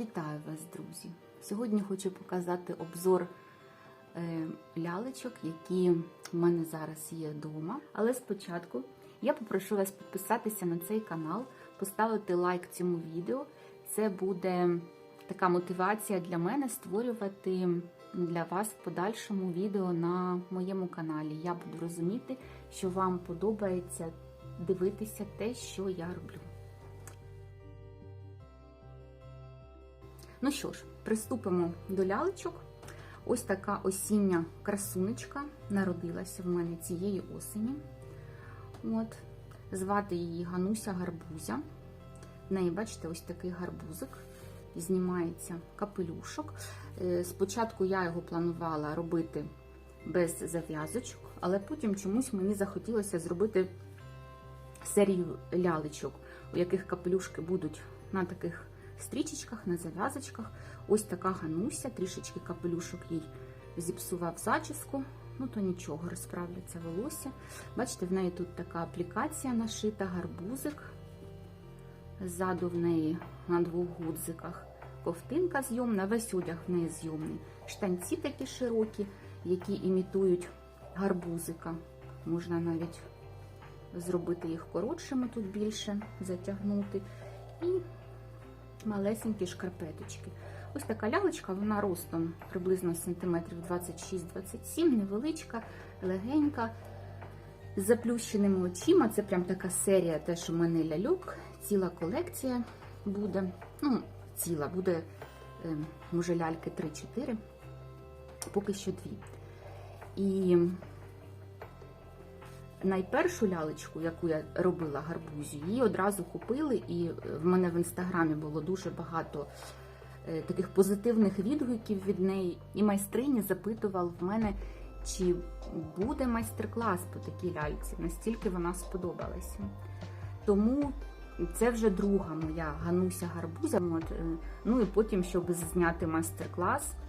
Вітаю вас, друзі! Сьогодні хочу показати обзор е, лялечок, які в мене зараз є вдома. Але спочатку я попрошу вас підписатися на цей канал, поставити лайк цьому відео. Це буде така мотивація для мене створювати для вас в подальшому відео на моєму каналі. Я буду розуміти, що вам подобається дивитися те, що я роблю. Ну що ж, приступимо до лялечок. Ось така осіння красунечка народилася в мене цієї осені. От. Звати її Гануся Гарбузя. В неї, бачите, ось такий гарбузик. Знімається капелюшок. Е, Спочатку я його планувала робити без зав'язочок, але потім чомусь мені захотілося зробити серію лялечок, у яких капелюшки будуть на таких стрічечках, на зав'язочках. Ось така гануся, трішечки капелюшок їй зіпсував зачіску. Ну, то нічого, розправляться волосся. Бачите, в неї тут така аплікація нашита, гарбузик. Ззаду в неї на двох гудзиках ковтинка зйомна, весь одяг в неї зйомний. Штанці такі широкі, які імітують гарбузика. Можна навіть зробити їх коротшими тут більше, затягнути. І малесенькі шкарпеточки. Ось така лялечка, вона ростом приблизно сантиметрів 26-27, невеличка, легенька, з заплющеними очима. Це прям така серія, теж у мене ляльок, ціла колекція буде. Ну, ціла, буде, е, може, ляльки 3-4, поки що дві. І найпершу лялечку, яку я робила гарбузю, її одразу купили, і в мене в інстаграмі було дуже багато е, таких позитивних відгуків від неї. І майстрині запитував в мене, чи буде майстер-клас по такій ляльці, настільки вона сподобалася. Тому це вже друга моя Гануся Гарбуза. Е, Ну і потім, щоб зняти майстер-клас, е,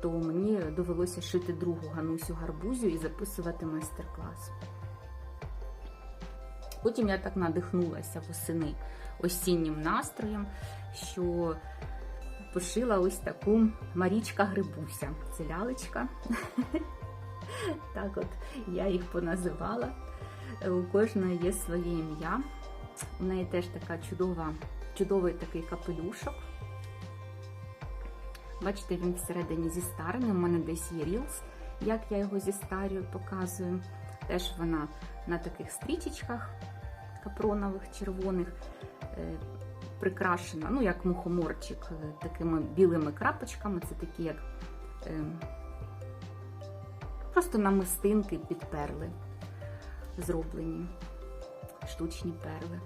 то мені довелося шити другу Ганусю Гарбузю і записувати майстер-клас. Потім я так надихнулася восени осіннім настроєм, що пошила ось таку Марічка Грибуся. Це лялечка. Так от я їх поназивала. У кожної є своє ім'я. У неї теж така чудова, чудовий такий капелюшок. Бачите, він всередині зістарений. У мене десь є рілс, як я його зістарюю, показую. Теж вона на таких стрічечках капронових, червоних, е, прикрашена, ну, як мухоморчик, е, такими білими крапочками. Це такі, як е, просто намистинки під перли зроблені, штучні перли.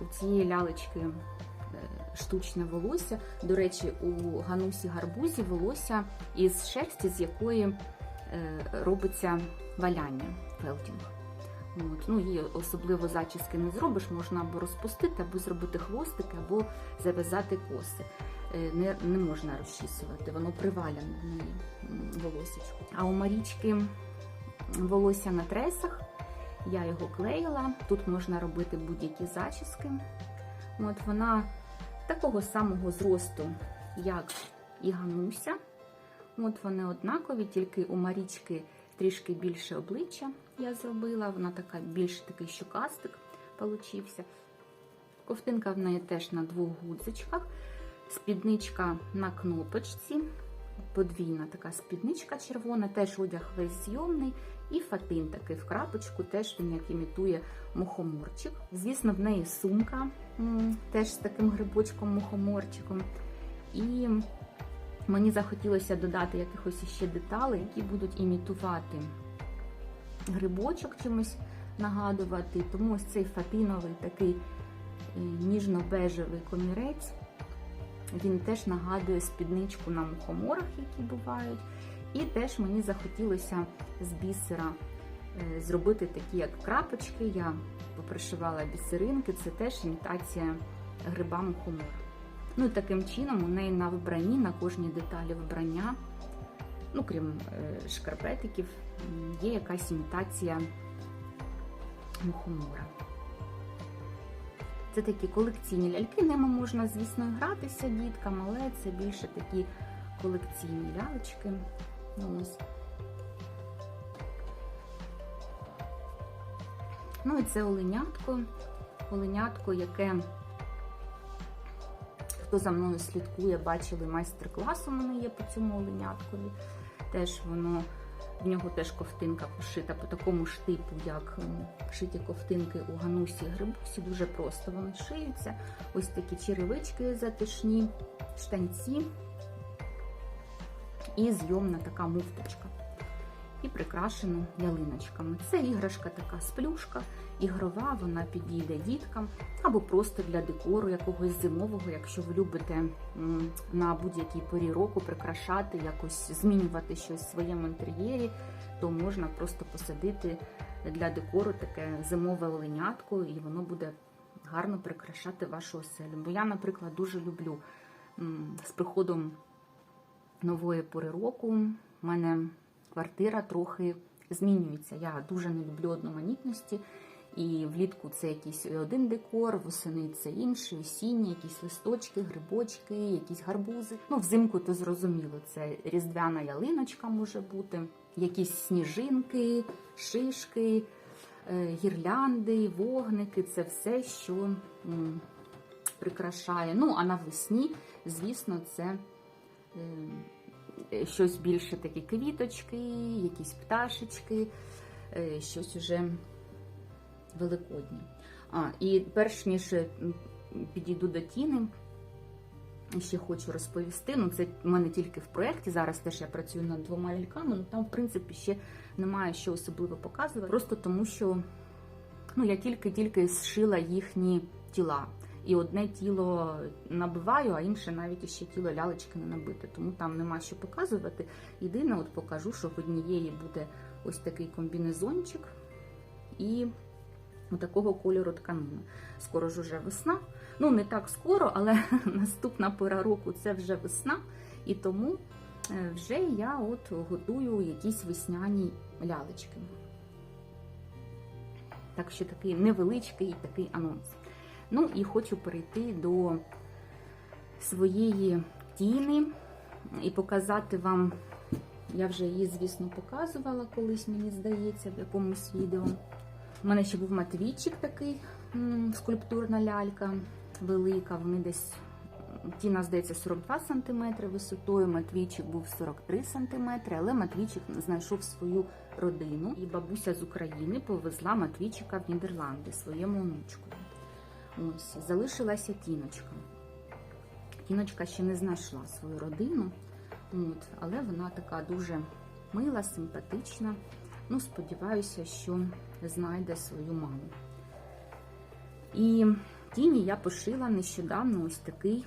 У цієї лялечки штучне волосся. До речі, у Ганусі Гарбузі волосся із шерсті, з якої робиться валяння фелтінг. От. Ну, Її особливо зачіски не зробиш, можна або розпустити, або зробити хвостики, або зав'язати коси. Не не можна розчісувати, воно приваляне в неї волосечко. А у Марічки волосся на тресах, я його клеїла. Тут можна робити будь-які зачіски. От Вона такого самого зросту, як і Гануся. От Вони однакові, тільки у Марічки трішки більше обличчя я зробила. Вона така більш такий щукастик получився. Ковтинка в неї теж на двох гудзичках. Спідничка на кнопочці, подвійна така спідничка червона, теж одяг весь зйомний. І фатин такий в крапочку, теж він як імітує мухоморчик. Звісно, в неї сумка теж з таким грибочком-мухоморчиком. І мені захотілося додати якихось іще деталей, які будуть імітувати грибочок чимось нагадувати. Тому ось цей фатиновий такий ніжно-бежевий комірець, він теж нагадує спідничку на мухоморах, які бувають. І теж мені захотілося з бісера зробити такі, як крапочки. Я попришивала бісеринки, це теж імітація гриба мухомора. Ну і таким чином у неї на вбранні, на кожній деталі вбрання, ну крім шкарпетиків, є якась імітація мухомора. Це такі колекційні ляльки, ними можна, звісно, гратися діткам, але це більше такі колекційні лялечки. Ну, Ось. Ну і це оленятко. Оленятко, яке, хто за мною слідкує, бачили майстер-клас у мене є по цьому оленяткові. Теж воно, в нього теж ковтинка пошита по такому ж типу, як шиті ковтинки у Ганусі Грибусі. Дуже просто вони шиються. Ось такі черевички затишні, штанці і зйомна така муфточка. І прикрашено ялиночками. Це іграшка така сплюшка, ігрова, вона підійде діткам або просто для декору якогось зимового, якщо ви любите на будь-якій порі року прикрашати, якось змінювати щось в своєму інтер'єрі, то можна просто посадити для декору таке зимове оленятко, і воно буде гарно прикрашати вашу оселю. Бо я, наприклад, дуже люблю з приходом нової пори року. У мене квартира трохи змінюється. Я дуже не люблю одноманітності. І влітку це якийсь один декор, восени це інший, осінні, якісь листочки, грибочки, якісь гарбузи. Ну, взимку то зрозуміло, це різдвяна ялиночка може бути, якісь сніжинки, шишки, е, гірлянди, вогники це все, що прикрашає. Ну, а навесні, звісно, це. Е, Щось більше такі квіточки, якісь пташечки, е, щось уже великоднє. А, і перш ніж підійду до тіни, ще хочу розповісти. Ну, це в мене тільки в проєкті. Зараз теж я працюю над двома ляльками, ну там, в принципі, ще немає що особливо показувати. Просто тому, що ну, я тільки-тільки зшила їхні тіла. І одне тіло набиваю, а інше навіть ще тіло лялечки не набите. Тому там нема що показувати. Єдине, от покажу, що в однієї буде ось такий комбінезончик і такого кольору тканини. Скоро ж уже весна. Ну, не так скоро, але наступна пора року це вже весна. І тому е, вже я от готую якісь весняні лялечки. Так що такий невеличкий такий анонс. Ну і хочу перейти до своєї тіни і показати вам, я вже її, звісно, показувала колись, мені здається, в якомусь відео. У мене ще був матвійчик такий, скульптурна лялька велика. Вони десь тіна, здається, 42 см висотою, матвійчик був 43 см, але матвійчик знайшов свою родину. І бабуся з України повезла матвійчика в Нідерланди своєму онучку. Ось, залишилася тіночка. Тіночка ще не знайшла свою родину, от, але вона така дуже мила, симпатична. Ну, сподіваюся, що знайде свою маму. І тіні я пошила нещодавно ось такий,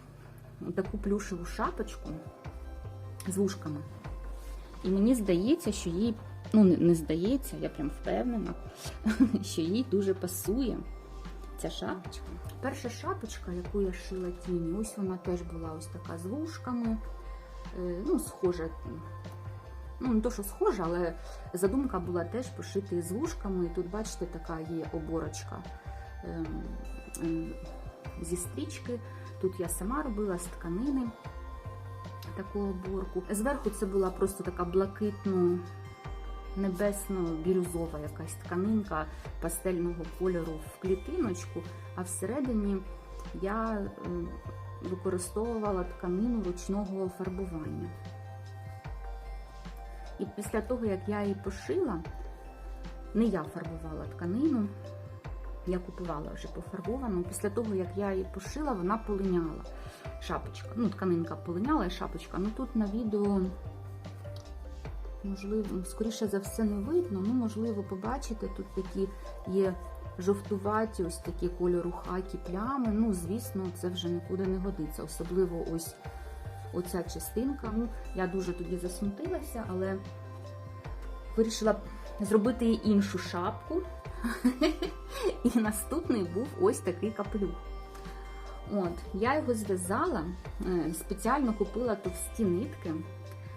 таку плюшеву шапочку з вушками. І мені здається, що їй, ну не здається, я прям впевнена, що їй дуже пасує ця шапочка. Перша шапочка, яку я шила тіні, ось вона теж була ось така з вушками. Е, Ну, схожа. Ну, не то, що схожа, але задумка була теж пошити з вушками. І тут, бачите, така є оборочка ем, ем, зі стрічки. Тут я сама робила з тканини таку оборку. Зверху це була просто така блакитно небесно-бірюзова якась тканинка пастельного кольору в клітиночку, а всередині я е, використовувала тканину ручного фарбування. І після того, як я її пошила, не я фарбувала тканину, я купувала вже пофарбовану. Після того, як я її пошила, вона полиняла. Шапочка. Ну, тканинка полиняла і шапочка. Ну тут на відео, можливо, скоріше за все, не видно. Ну, можливо, побачите, тут такі є жовтуваті, ось такі кольору хакі плями. Ну, звісно, це вже нікуди не годиться. Особливо ось оця частинка. Ну, я дуже тоді засмутилася, але вирішила зробити їй іншу шапку. І наступний був ось такий капелюх. От, я його зв'язала, е, спеціально купила товсті нитки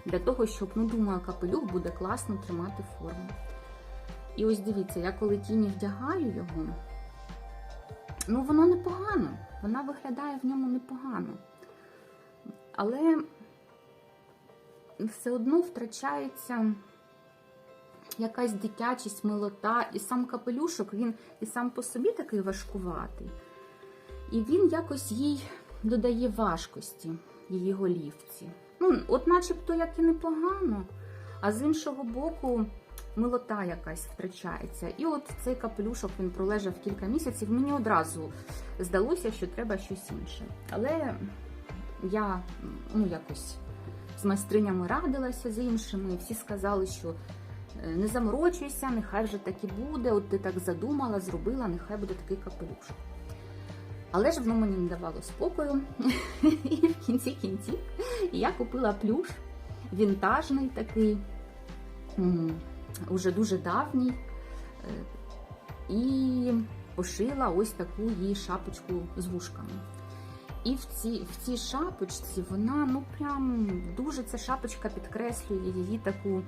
для того, щоб, ну, думаю, капелюх буде класно тримати форму. І ось дивіться, я коли тіні вдягаю його, ну, воно непогано. Вона виглядає в ньому непогано. Але все одно втрачається якась дитячість, милота, і сам капелюшок, він і сам по собі такий важкуватий. І він якось їй додає важкості, її голівці. Ну, от начебто як і непогано, а з іншого боку, милота якась втрачається. І от цей капелюшок він пролежав кілька місяців. Мені одразу здалося, що треба щось інше. Але я ну, якось з майстринями радилася з іншими, і всі сказали, що е, не заморочуйся, нехай вже так і буде. От ти так задумала, зробила, нехай буде такий капелюшок. Але ж воно мені не давало спокою. І в кінці кінців я купила плюш вінтажний такий, уже дуже давній. е, І пошила ось таку її шапочку з вушками. І в цій, в цій шапочці вона ну прям дуже ця шапочка підкреслює її таку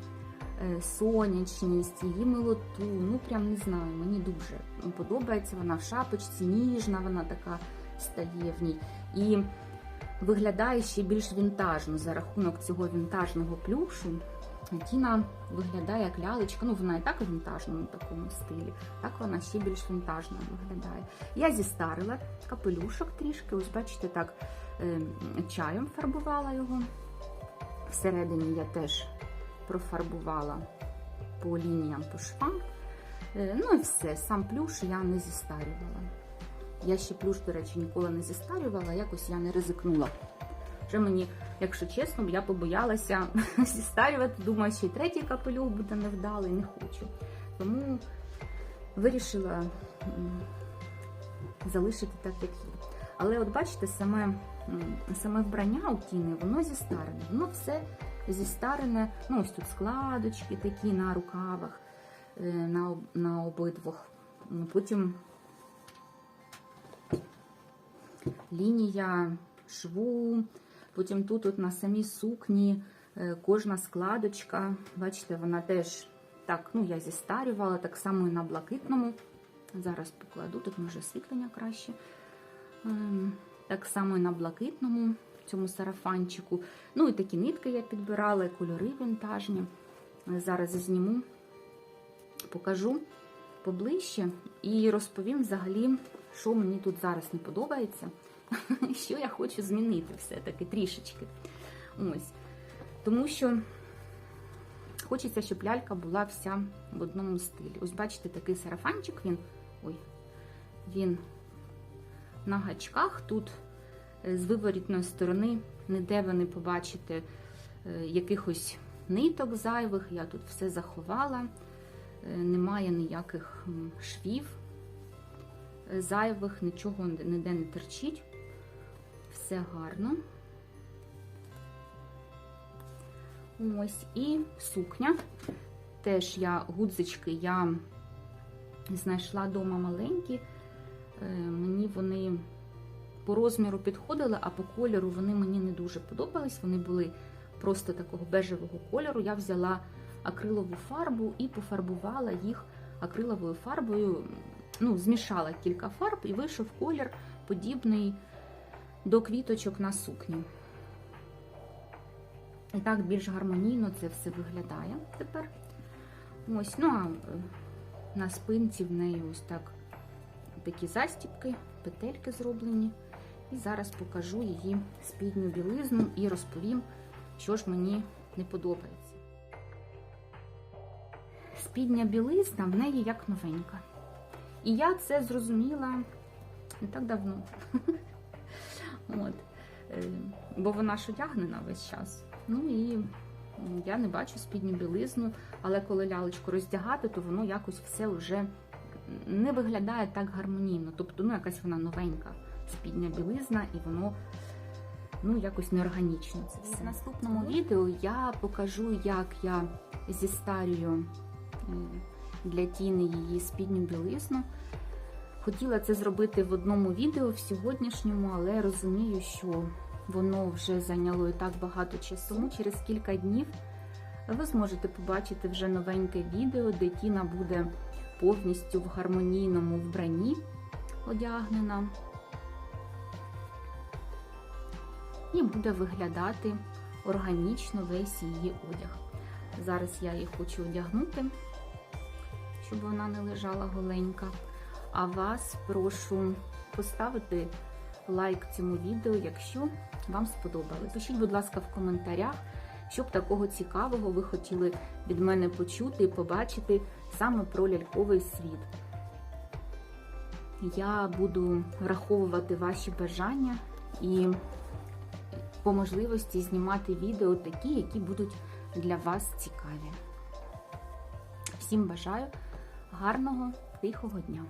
сонячність, її милоту. Ну прям не знаю, мені дуже подобається вона в шапочці, ніжна, вона така стає в ній. І виглядає ще більш вінтажно за рахунок цього вінтажного плюшу. Тіна виглядає як лялечка, ну вона і так у вінтажному такому стилі, так вона ще більш вінтажно виглядає. Я зістарила капелюшок трішки, ось бачите, так е, чаєм фарбувала його. Всередині я теж профарбувала по лініям по швам. Е, Ну і все, сам плюш я не зістарювала. Я ще плюш, до речі, ніколи не зістарювала, якось я не ризикнула. Вже мені, якщо чесно, я побоялася зістарювати. Думаю, що й третій капелюх буде невдалий, не хочу. Тому вирішила залишити так, як є. Але от бачите, саме, саме вбрання у тіни, воно зістарене. Воно все зістарене. Ну, ось тут складочки такі на рукавах, е, на, на обидвох. Ну, Потім лінія шву. Потім тут от на самій сукні е, кожна складочка. Бачите, вона теж так, ну я зістарювала, так само і на блакитному. Зараз покладу, тут може освітлення краще. Ем, Так само і на блакитному цьому сарафанчику. Ну і такі нитки я підбирала, і кольори вінтажні. Зараз зніму, покажу поближче і розповім взагалі, що мені тут зараз не подобається. що я хочу змінити все-таки трішечки. Ось. Тому що хочеться, щоб лялька була вся в одному стилі. Ось бачите, такий сарафанчик, він. Ой, він на гачках. Тут з виворітної сторони ніде ви не побачите е, якихось ниток зайвих. Я тут все заховала, Е, немає ніяких швів е, зайвих, нічого ніде не терчить. Все гарно. Ось і сукня. Теж я гудзички я знайшла вдома маленькі. Е, Мені вони по розміру підходили, а по кольору вони мені не дуже подобались. Вони були просто такого бежевого кольору. Я взяла акрилову фарбу і пофарбувала їх акриловою фарбою. Ну, змішала кілька фарб і вийшов колір подібний до квіточок на сукні. І так більш гармонійно це все виглядає тепер. Ось, ну а е, на спинці в неї ось так такі застіпки, петельки зроблені. І зараз покажу її спідню білизну і розповім, що ж мені не подобається. Спідня білизна в неї як новенька. І я це зрозуміла не так давно. От. Е, Бо вона ж одягнена весь час. Ну і я не бачу спідню білизну, але коли лялечку роздягати, то воно якось все вже не виглядає так гармонійно. Тобто, ну, якась вона новенька спідня білизна, і воно ну, якось неорганічно це все. В наступному відео я покажу, як я зістарюю е, для тіни її спідню білизну. Хотіла це зробити в одному відео в сьогоднішньому, але розумію, що воно вже зайняло і так багато часу. Тому через кілька днів ви зможете побачити вже новеньке відео, де Тіна буде повністю в гармонійному вбранні. одягнена. І буде виглядати органічно весь її одяг. Зараз я її хочу одягнути, щоб вона не лежала голенька. А вас прошу поставити лайк цьому відео, якщо вам сподобалось. Пишіть, будь ласка, в коментарях, що б такого цікавого ви хотіли від мене почути і побачити саме про ляльковий світ. Я буду враховувати ваші бажання і по можливості знімати відео такі, які будуть для вас цікаві. Всім бажаю гарного, тихого дня!